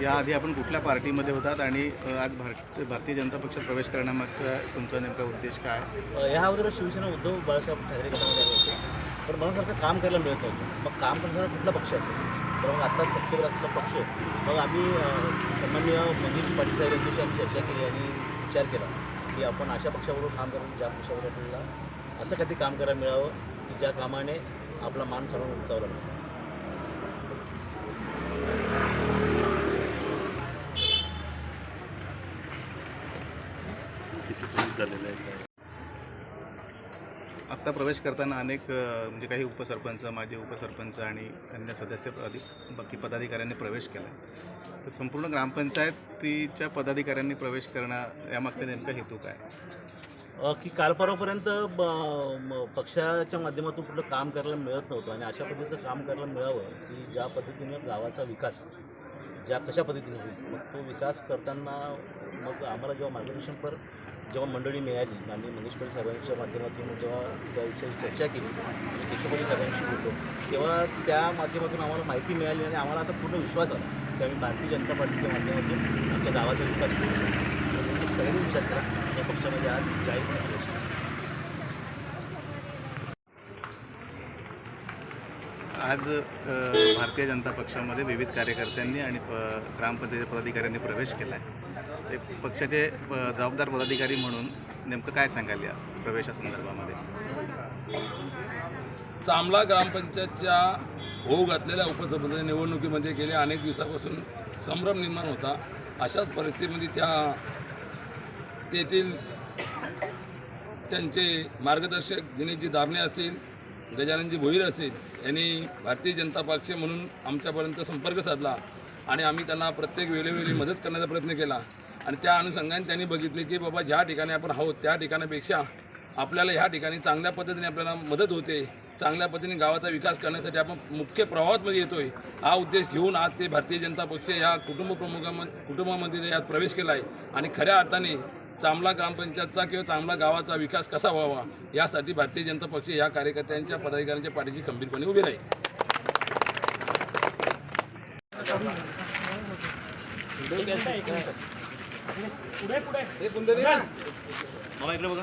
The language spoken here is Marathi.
याआधी आपण कुठल्या पार्टीमध्ये होतात आणि आज भारत भारतीय जनता पक्षात प्रवेश करण्यामागचा तुमचा नेमका उद्देश काय? या ह्या अगोदर शिवसेना उद्धव बाळासाहेब ठाकरे गटामध्ये आले होते. पण काम करायला मिळत नव्हतं. मग काम करणारा कुठला पक्ष असेल? तर मग आता सत्तेवर असलेला पक्ष मग आम्ही सामान्य सन्माननीय मंजुजी पाटील साहेब यांच्याशी आम्ही चर्चा केली आणि विचार केला की आपण अशा पक्षाबरोबर काम करून ज्या पक्षावर आपल्याला असं काहीतरी काम करायला मिळावं की ज्या कामाने आपला मान सर्व उंचावला मिळेल आत्ता प्रवेश करताना अनेक म्हणजे काही उपसरपंच माजी उपसरपंच आणि अन्य सदस्य अधिक बाकी पदाधिकाऱ्यांनी प्रवेश केला तर संपूर्ण ग्रामपंचायतीच्या पदाधिकाऱ्यांनी प्रवेश करणं यामागचा नेमका हेतू काय? की काल परवापर्यंत पक्षाच्या माध्यमातून कुठलं काम करायला मिळत नव्हतं आणि अशा पद्धतीचं काम करायला मिळावं की ज्या पद्धतीने गावाचा विकास ज्या कशा पद्धतीने होईल मग तो विकास करताना मग आम्हाला जेव्हा मार्गदर्शनपर जेव्हा मंडळी मिळाली माननीय मनीष पाटील साहेबांच्या माध्यमातून जेव्हा त्याविषयी चर्चा केली आणि केशवपाटील साहेबांशी बोललो तेव्हा त्या माध्यमातून आम्हाला माहिती मिळाली आणि आम्हाला आता पूर्ण विश्वास आला की आम्ही भारतीय जनता पार्टीच्या माध्यमातून आमच्या गावाचा विकास करू शकतो सगळ्यांनी विचार करा या पक्षामध्ये आज जाहीर आज भारतीय जनता पक्षामध्ये विविध कार्यकर्त्यांनी आणि प ग्रामपंचायत पदाधिकाऱ्यांनी प्रवेश केला आहे ते पक्षाचे जबाबदार पदाधिकारी म्हणून नेमकं काय सांगाल या प्रवेशासंदर्भामध्ये चांबला ग्रामपंचायतच्या होऊ घातलेल्या उपसभेच्या निवडणुकीमध्ये गेल्या अनेक दिवसापासून संभ्रम निर्माण होता. अशाच परिस्थितीमध्ये त्या तेथील त्यांचे मार्गदर्शक दिनेशजी दाभणे असतील गजाननजी भोईर असतील यांनी भारतीय जनता पक्ष म्हणून आमच्यापर्यंत संपर्क साधला आणि आम्ही त्यांना प्रत्येक वेळोवेळी मदत करण्याचा प्रयत्न केला. आणि त्या अनुषंगाने त्यांनी बघितले की बाबा ज्या ठिकाणी आपण आहोत त्या ठिकाणापेक्षा आपल्याला ह्या ठिकाणी चांगल्या पद्धतीने आपल्याला मदत होते. चांगल्या पद्धतीने गावाचा विकास करण्यासाठी आपण मुख्य प्रवाहामध्ये येतोय. हा उद्देश घेऊन आज ते भारतीय जनता पक्ष या कुटुंब प्रमुखाम कुटुंबामध्ये यात प्रवेश केला आहे आणि खऱ्या अर्थाने चांबला ग्रामपंचायतचा किंवा चांबला गावाचा विकास कसा व्हावा यासाठी भारतीय जनता पक्ष या कार्यकर्त्यांच्या पदाधिकाऱ्यांच्या पाठीशी खंबीरपणे उभी राहील. मामा इकडे बघा.